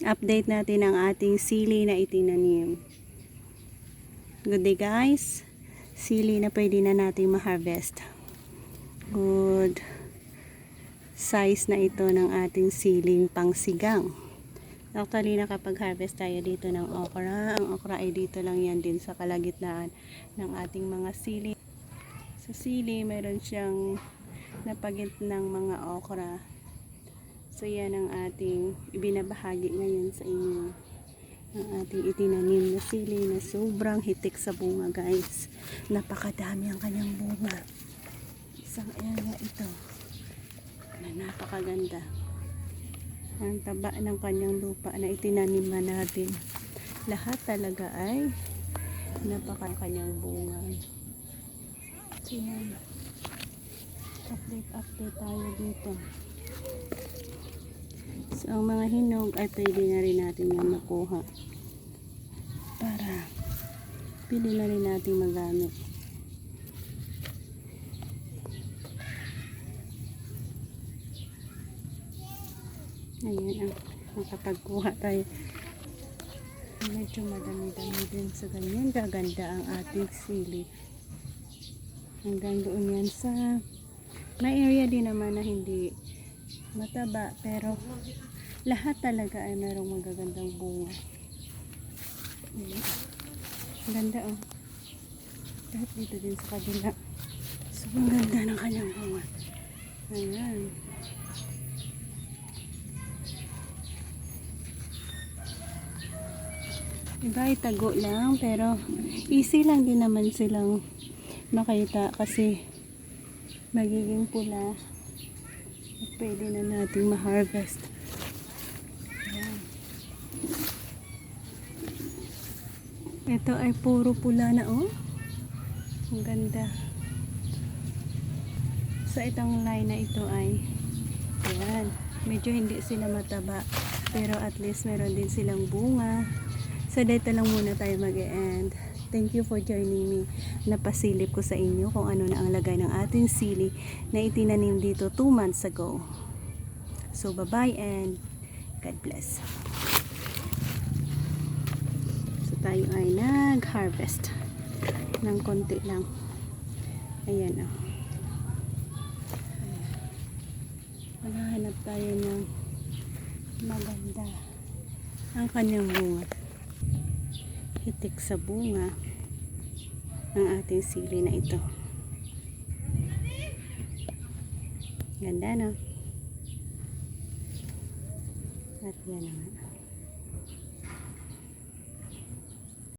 update natin ang ating sili na itinanim. Good day guys. Sili na pwede na natin ma-harvest. Good size na ito ng ating siling pangsigang. Actually, nakapag-harvest tayo dito ng okra. Ang okra ay dito lang yan din sa kalagitnaan ng ating mga sili. Sa sili, meron siyang napagit ng mga okra. So, yan ang ating ibinabahagi ngayon sa inyo. Ang ating itinanim na sili na sobrang hitik sa bunga, guys. Napakadami ang kanyang bunga. Isang area ito na napakaganda. Ang taba ng kanyang lupa na itinaniman natin. Lahat talaga ay napaka kanyang bunga. So, yan. Update, update tayo dito. So, ang mga hinog ay pwede na rin natin yan makuha. Para pili na rin natin magamit. Ayan, ang makapagkuha tayo. Medyo madami-dami din sa ganyan. Gaganda ang ating sili. Hanggang doon yan sa may area din naman na hindi mataba pero lahat talaga ay merong magagandang bunga. Ang ganda oh. Lahat dito din sa kabila. So, ang ganda ng kanyang bunga. Ayan. Iba ay tago lang pero easy lang din naman silang makita kasi magiging pula at pwede na natin ma-harvest. Ito ay puro pula na oh. Ang ganda. So itong line na ito ay ayan, medyo hindi sila mataba pero at least meron din silang bunga. So dito lang muna tayo mag-end. Thank you for joining me. Napasilip ko sa inyo kung ano na ang lagay ng ating sili na itinanim dito 2 months ago. So bye-bye and God bless. So tayo ay nag-harvest ng konti lang. Ayan oh. Maghahanap tayo ng maganda ang kanyang bunga hitik sa bunga ng ating sili na ito. Ganda no? At yan naman.